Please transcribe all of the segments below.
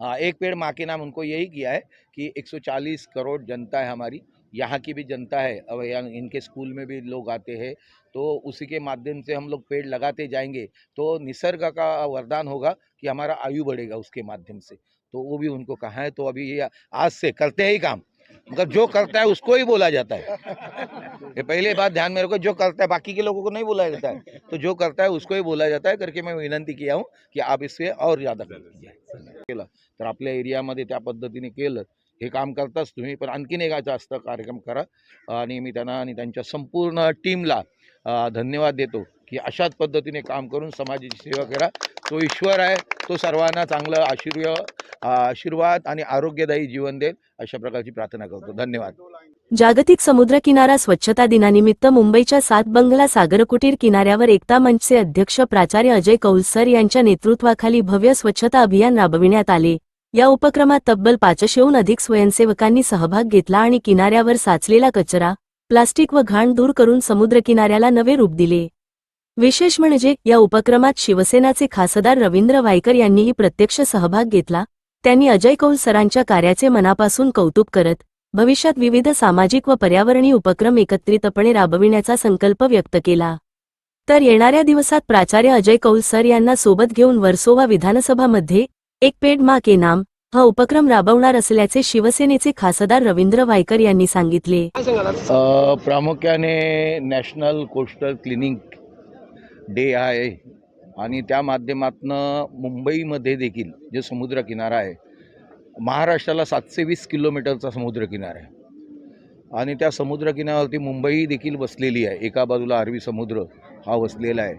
हाँ एक पेड़ माँ के नाम उनको यही किया है कि 140 करोड़ जनता है हमारी। यहाँ की भी जनता है। अब इनके स्कूल में भी लोग आते हैं तो उसी के माध्यम से हम लोग पेड़ लगाते जाएँगे तो निसर्ग का वरदान होगा कि हमारा आयु बढ़ेगा उसके माध्यम से। तो वो भी उनको कहा है। तो अभी ये आज से करते हैं ही काम। मतलब जो करता है उसको ही बोला जाता है। ये पहले बात ध्यान में रखो जो करता है बाकी के लोगों को नहीं बोला जाता है। तो जो करता है उसको ही बोला जाता है। करके मैं विनंती किया हूँ की आप इससे और ज्यादा केलं। तर आपल्या एरियामध्ये त्या पद्धतीने केलं। हे काम करताच तुम्ही पण आणखीन एक जास्त कार्यक्रम करा. आणि मी त्यांना आणि त्यांच्या संपूर्ण टीमला धन्यवाद देतो. की अशाच पद्धतीने काम करून समाजाची सेवा करा. तो ईश्वर आहे तो सर्वांना चांगलं आशीर्वाद आशीर्वाद आणि आरोग्यदायी जीवन देईल अशा प्रकारची प्रार्थना करतो. धन्यवाद. जागतिक समुद्रकिनारा स्वच्छता दिनानिमित्त मुंबईच्या सात बंगला सागरकुटीर किनाऱ्यावर एकता मंचचे अध्यक्ष प्राचार्य अजय कौलसर यांच्या नेतृत्वाखाली भव्य स्वच्छता अभियान राबविण्यात आले. या उपक्रमात तब्बल पाचशेहून अधिक स्वयंसेवकांनी सहभाग घेतला आणि किनाऱ्यावर साचलेला कचरा प्लास्टिक व घाण दूर करून समुद्रकिनाऱ्याला नवे रूप दिले. विशेष म्हणजे या उपक्रमात शिवसेनाचे खासदार रवींद्र वायकर यांनीही प्रत्यक्ष सहभाग घेतला. त्यांनी अजय कौल सरांच्या कार्याचे मनापासून कौतुक करत भविष्यात विविध सामाजिक व पर्यावरणीय उपक्रम एकत्रितपणे राबविण्याचा संकल्प व्यक्त केला. तर येणाऱ्या दिवसात प्राचार्य अजय कौल सर यांना सोबत घेऊन वर्सोवा विधानसभामध्ये एक पेड मा के नाम हा उपक्रम राबवणार असल्याचे शिवसेनेचे खासदार रवींद्र वायकर यांनी सांगितले. प्रामुख्याने नॅशनल कोस्टल क्लिनिंग डे आहे. आणि त्या माध्यमातनं मुंबईमध्ये देखील जे समुद्रकिनारा आहे महाराष्ट्राला सातशे वीस किलोमीटरचा समुद्रकिनारा आहे. आणि त्या समुद्रकिनाऱ्यावरती मुंबई देखील बसलेली आहे. एका बाजूला अरबी समुद्र हा वसलेला आहे.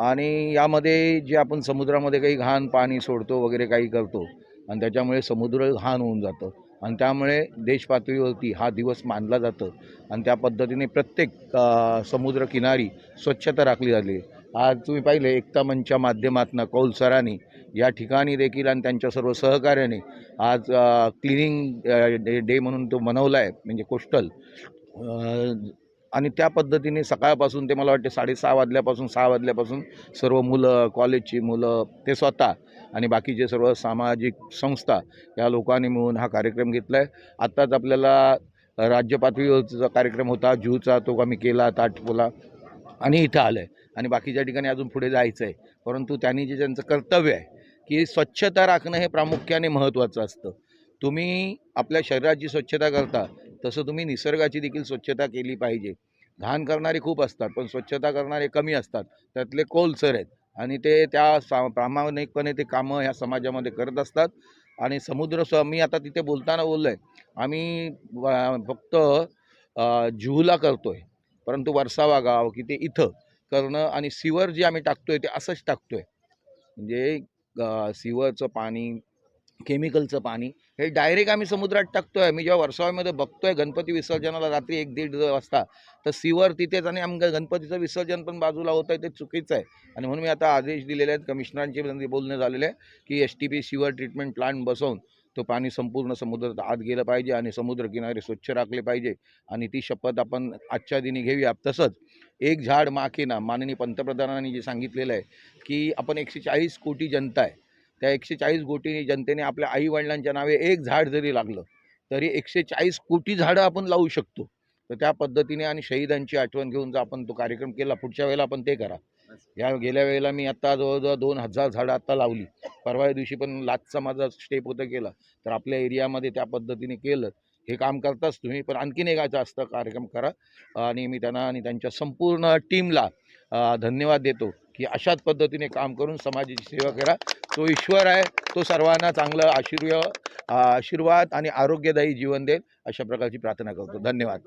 आणि यामध्ये जे आपण समुद्रामध्ये काही घाण पाणी सोडतो वगैरे काही करतो आणि त्याच्यामुळे समुद्र घाण होऊन जातं. आणि त्यामुळे देशपातळीवरती हा दिवस मानला जातं. आणि त्या पद्धतीने प्रत्येक समुद्रकिनारी स्वच्छता राखली जाते. आज तुम्ही पाहिले एकता मंचच्या माध्यमातून कौल सरांनी या ठिकाणी देखील आणि त्यांच्या सर्व सहकार्याने आज क्लिनिंग डे म्हणून तो मनवला आहे म्हणजे कोस्टल. आणि त्या पद्धतीने सकाळपासून ते मला वाटते साडेसहा वाजल्यापासून सहा वाजल्यापासून सर्व मुलं कॉलेजची मुलं ते स्वतः आणि बाकीचे सर्व सामाजिक संस्था या लोकांनी मिळून हा कार्यक्रम घेतला आहे आत्ताच आपल्याला राज्य पातळीवरचा कार्यक्रम होता जूचा तो आम्ही केला ताटपोला आणि इथं आलं आहे आणि बाकीच्या ठिकाणी अजून पुढे जायचं आहे परंतु त्यांनी जे त्यांचं कर्तव्य आहे की स्वच्छता राखणं हे प्रामुख्याने महत्त्वाचं असतं. तुम्ही आपल्या शरीराची स्वच्छता करता तसं तुम्ही निसर्गाची देखील स्वच्छता केली पाहिजे. घाण करणारे खूप असतात पण स्वच्छता करणारे कमी असतात. त्यातले कोलसर आहेत आणि ते त्या सा प्रामाणिकपणे ते कामं ह्या समाजामध्ये करत असतात. आणि समुद्र स्व मी आता तिथे बोलताना बोललो आहे आम्ही फक्त जुहूला करतो आहे परंतु वर्सावा गाव की ते इथं. करणं आणि सिवर जे आम्ही टाकतो आहे ते असंच टाकतो आहे म्हणजे सिवरचं पाणी केमिकलचं पाणी हे डायरेक्ट आम्ही समुद्रात टाकतो आहे मी जेव्हा वर्षावामध्ये बघतो आहे गणपती विसर्जनाला रात्री एक दीड वाजता तर सिवर तिथेच आणि आम गणपतीचं विसर्जन पण बाजूला होतं आहे ते चुकीचं आहे. आणि म्हणून मी आता आदेश दिलेले आहेत कमिशनरांचे बोलणे झालेले आहे की S T P sewer treatment plant बसवून तो पाणी संपूर्ण समुद्रात आत गेलं पाहिजे आणि समुद्रकिनारे स्वच्छ राखले पाहिजे. आणि ती शपथ आपण आजच्या दिनी घेऊया. तसंच एक झाड माके ना माननीय पंतप्रधानांनी जे सांगितलेलं आहे की आपण एकशे चाळीस कोटी जनता आहे. त्या एकशे चाळीस कोटी जनतेने आपल्या आईवडिलांच्या नावे एक झाड जरी लागलं तरी एकशे चाळीस कोटी झाडं आपण लावू शकतो. तर त्या पद्धतीने आणि शहीदांची आठवण घेऊन जर आपण तो कार्यक्रम केला पुढच्या वेळेला आपण ते करा. या गेल्या वेळेला मी आत्ता जवळजवळ दोन हजार झाडं आत्ता लावली. परवा दिवशी पण लाचचा माझा स्टेप होता केला. तर आपल्या एरियामध्ये त्या पद्धतीने केलं. हे काम करताच तुम्ही पण आणखीन एक असतं कार्यक्रम करा. आणि मी त्यांना आणि त्यांच्या संपूर्ण टीमला धन्यवाद देतो की अशाच पद्धतीने काम करून समाजाची सेवा करा. तो ईश्वर आहे तो सर्वांना चांगलं आशीर्वाद आशीर्वाद आणि आरोग्यदायी जीवन देईल अशा प्रकारची प्रार्थना करतो. धन्यवाद.